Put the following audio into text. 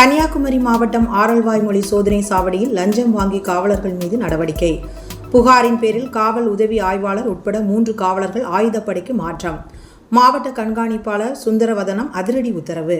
கன்னியாகுமரி மாவட்டம் ஆரல்வாய்மொழி சோதனை சாவடியில் லஞ்சம் வாங்கி காவலர்கள் மீது நடவடிக்கை. புகாரின் பேரில் காவல் உதவி ஆய்வாளர் உட்பட மூன்று காவலர்கள் ஆயுதப்படைக்கு மாற்றம். மாவட்ட கண்காணிப்பாளர் சுந்தரவதனம் அதிரடி உத்தரவு.